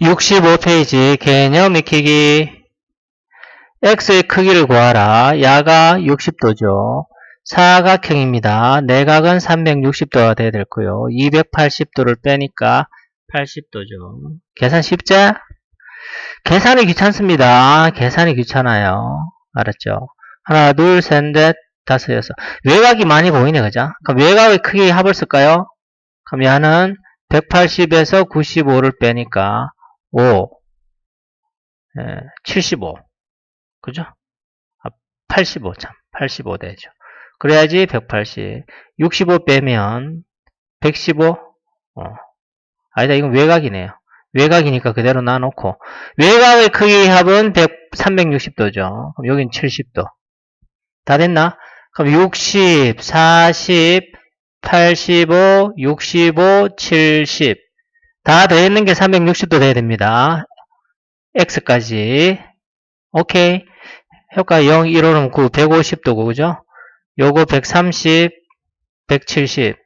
65페이지 개념 익히기 x의 크기를 구하라. 야가 60도죠. 사각형입니다. 내각은 360도가 돼야 될 거요. 280도를 빼니까 80도죠. 계산 쉽지? 계산이 귀찮습니다. 계산이 귀찮아요. 알았죠? 하나, 둘, 셋, 넷, 다섯, 여섯. 외곽이 많이 보이네, 그죠? 그럼 외곽의 크기 합을 쓸까요? 그럼 얘는 180에서 95를 빼니까 5, 예, 75. 그죠? 아, 85, 참. 85 되죠. 그래야지 180. 65 빼면 115? 어. 아니다, 이건 외곽이네요. 외곽이니까 그대로 놔놓고. 외곽의 크기 합은 100, 360도죠. 그럼 여긴 70도. 다 됐나? 그럼 60, 40, 85, 65, 70. 다 더했는 게 360도 돼야 됩니다. x까지. 오케이. 효과 0, 1호는 9, 150도고, 그죠? 요거 130, 170,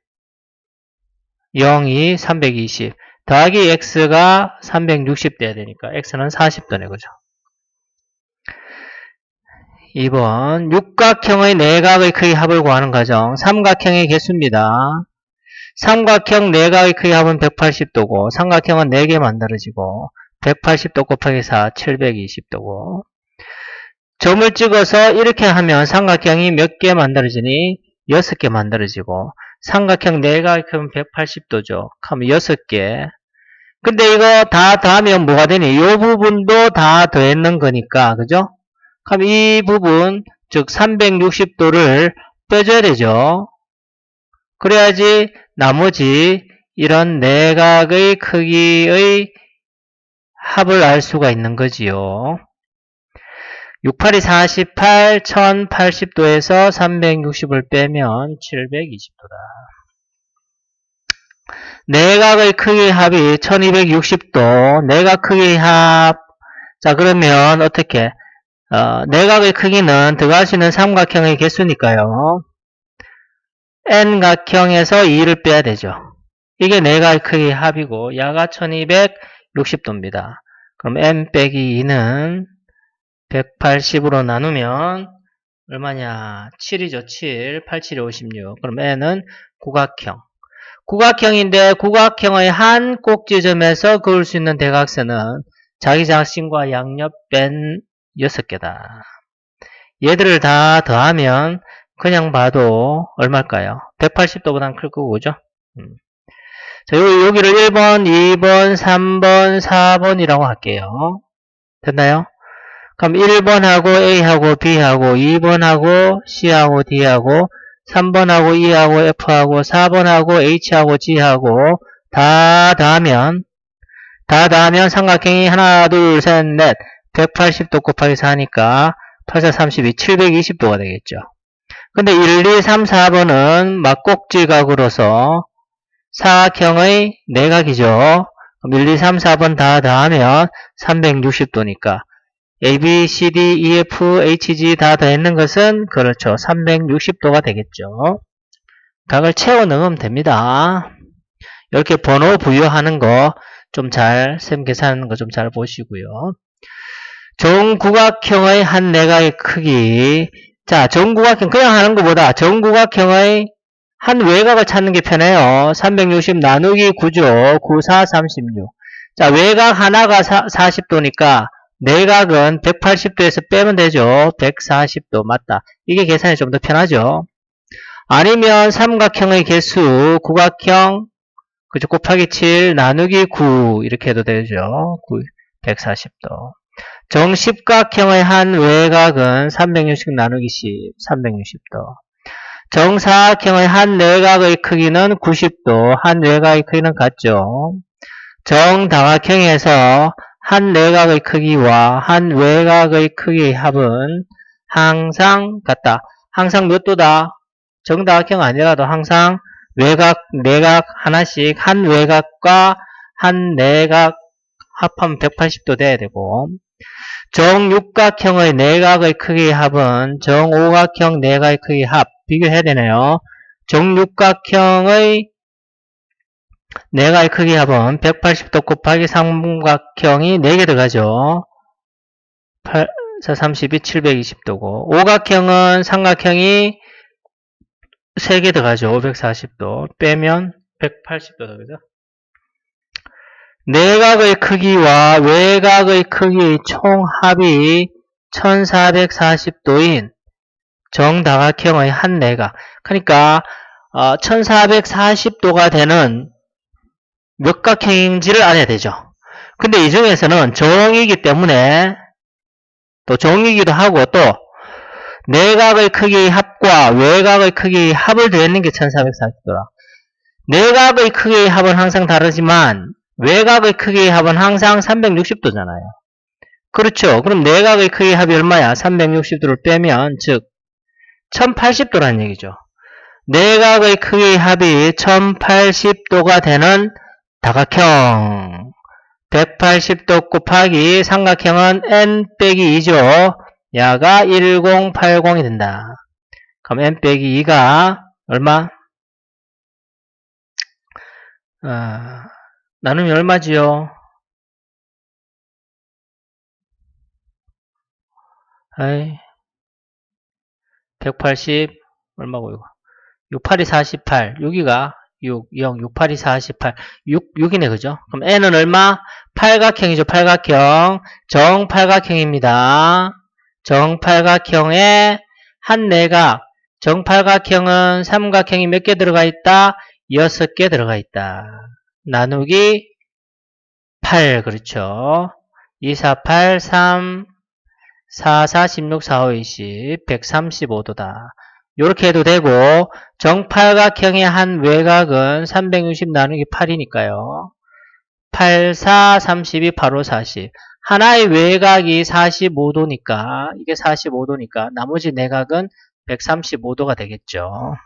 0, 2, 320. 더하기 x가 360 돼야 되니까 x는 40도네, 그죠? 2번 육각형의 내각의 크기 합을 구하는 과정 삼각형의 개수입니다. 삼각형 내각의 크기 합은 180도고 삼각형은 4개 만들어지고 180도 곱하기 4, 720도고 점을 찍어서 이렇게 하면 삼각형이 몇 개 만들어지니? 6개 만들어지고 삼각형 내각의 크기는 180도죠. 그럼 6개 근데 이거 다 더하면 뭐가 되니? 이 부분도 다 더했는 거니까 그죠? 그럼 이 부분, 즉 360도를 빼줘야 되죠. 그래야지 나머지 이런 내각의 크기의 합을 알 수가 있는 거지요. 68이 48, 1080도에서 360을 빼면 720도다. 내각의 크기 합이 1260도, 내각 크기 합. 자, 그러면 어떻게? 어, 내각의 크기는 들어갈 수 있는 삼각형의 개수니까요. N각형에서 2를 빼야 되죠. 이게 내각의 크기 합이고 야가 1260도입니다. 그럼 n 빼기 2는 180으로 나누면 얼마냐? 7이죠. 7. 87이 56. 그럼 n은 구각형. 구각형인데 구각형의 한 꼭지점에서 그을 수 있는 대각선은 자기 자신과 양옆 뺀 6개다. 얘들을 다 더하면 그냥 봐도 얼마일까요? 180도보단 클 거고, 그죠? 음. 자, 요, 여기를 1번, 2번, 3번, 4번이라고 할게요. 됐나요? 그럼 1번하고 A하고 B하고 2번하고 C하고 D하고 3번하고 E하고 F하고 4번하고 H하고 G하고 다 더하면 다 더하면 삼각형이 하나, 둘, 셋, 넷 180도 곱하기 4니까 8, 4, 32, 720도가 되겠죠. 근데 1, 2, 3, 4번은 막꼭지각으로서 사각형의 내각이죠. 그럼 1, 2, 3, 4번 다 더하면 360도니까 A, B, C, D, E, F, H, G 다 더했는 것은 그렇죠. 360도가 되겠죠. 각을 채워 넣으면 됩니다. 이렇게 번호 부여하는 거 좀 잘, 셈 계산하는 거 좀 잘 보시고요. 정구각형의 한 내각의 크기. 자, 정구각형 그냥 하는 것보다 정구각형의 한 외곽을 찾는 게 편해요. 360 나누기 9죠. 9, 4, 36. 자, 외곽 하나가 4, 40도니까 내각은 180도에서 빼면 되죠. 140도 맞다. 이게 계산이 좀 더 편하죠. 아니면 삼각형의 개수, 구각형, 그죠? 곱하기 7 나누기 9 이렇게 해도 되죠. 9, 140도. 정십각형의 한 외곽은 360 나누기 10, 360도. 정사각형의 한 내각의 크기는 90도, 한 외곽의 크기는 같죠. 정다각형에서 한 내각의 크기와 한 외곽의 크기의 합은 항상 같다. 항상 몇 도다? 정다각형 아니라도 항상 외곽, 내각 하나씩 한 외곽과 한 내각 합하면 180도 돼야 되고 정육각형의 내각의 크기의 합은 정오각형 내각의 크기의 합 비교해야 되네요. 정육각형의 내가의 크기 합은 180도 곱하기 삼각형이 4개 들어가죠. 8, 4, 32, 720도고. 오각형은 삼각형이 3개 들어가죠. 540도. 빼면 180도다. 그죠? 내각의 크기와 외곽의 크기의 총합이 1440도인 정다각형의 한 내각. 그러니까 어, 1440도가 되는 몇 각형인지를 알아야 되죠. 근데 이 중에서는 정이기 때문에 또 정이기도 하고 또 내각의 크기의 합과 외곽의 크기의 합을 더했는 게 1440도라. 내각의 크기의 합은 항상 다르지만 외곽의 크기의 합은 항상 360도잖아요. 그렇죠. 그럼 내각의 크기의 합이 얼마야? 360도를 빼면 즉 1080도라는 얘기죠. 내각의 크기의 합이 1080도가 되는 다각형 180도 곱하기 삼각형은 n 빼기 2죠. 야가 1080이 된다. 그럼 n 빼기 2가 얼마? 아, 나누면 얼마지요? 아이, 180 얼마고 이거? 6, 8이 48. 여기가 6, 0, 6, 8이 48. 6, 6이네, 그죠? 그럼 n은 얼마? 팔각형이죠, 팔각형. 정팔각형입니다. 정팔각형에 한 내각. 정팔각형은 삼각형이 몇 개 들어가 있다? 6개 들어가 있다. 나누기 8, 그렇죠. 2, 4, 8, 3, 4, 4, 16, 4, 5, 20, 135도다. 이렇게 해도 되고 정팔각형의 한 외곽은 360 나누기 8이니까요. 8, 4, 32, 8, 5, 40. 하나의 외곽이 45도니까 이게 45도니까 나머지 내각은 135도가 되겠죠.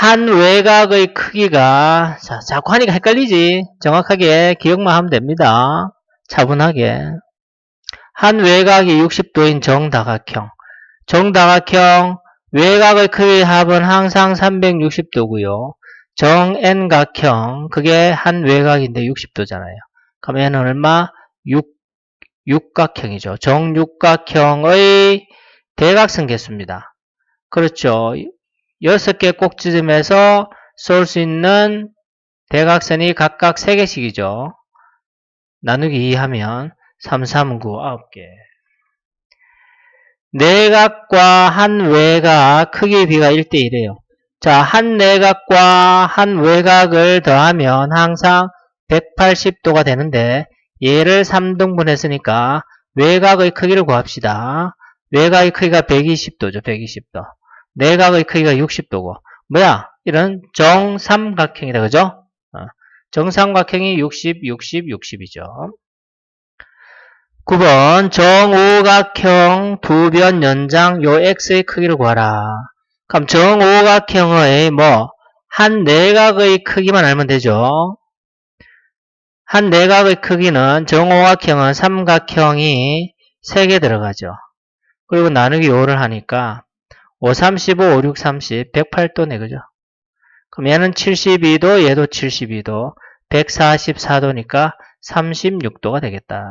한 외곽의 크기가 자, 자꾸 하니까 헷갈리지. 정확하게 기억만 하면 됩니다. 차분하게. 한 외곽이 60도인 정다각형. 정다각형 외곽의 크기의 합은 항상 360도고요. 정N각형 그게 한 외곽인데 60도잖아요. 그럼 얘는 얼마? 6, 육각형이죠. 정육각형의 대각선 개수입니다. 그렇죠. 6개 꼭지점에서 쏠 수 있는 대각선이 각각 3개씩이죠. 나누기 2 하면 3, 3, 9, 9개. 내각과 한 외곽 크기의 비가 1대 1이에요. 자, 한 내각과 한 외곽을 더하면 항상 180도가 되는데 얘를 3등분 했으니까 외곽의 크기를 구합시다. 외곽의 크기가 120도죠. 120도. 내각의 크기가 60도고 뭐야? 이런 정삼각형이다. 그죠? 어, 정삼각형이 60, 60, 60이죠. 9번 정오각형 두 변 연장 요 x의 크기를 구하라. 그럼 정오각형의 뭐 한 내각의 크기만 알면 되죠. 한 내각의 크기는 정오각형은 삼각형이 3개 들어가죠. 그리고 나누기 5를 하니까 5, 35, 5, 6, 30, 108도네, 그죠? 그럼 얘는 72도, 얘도 72도, 144도니까 36도가 되겠다.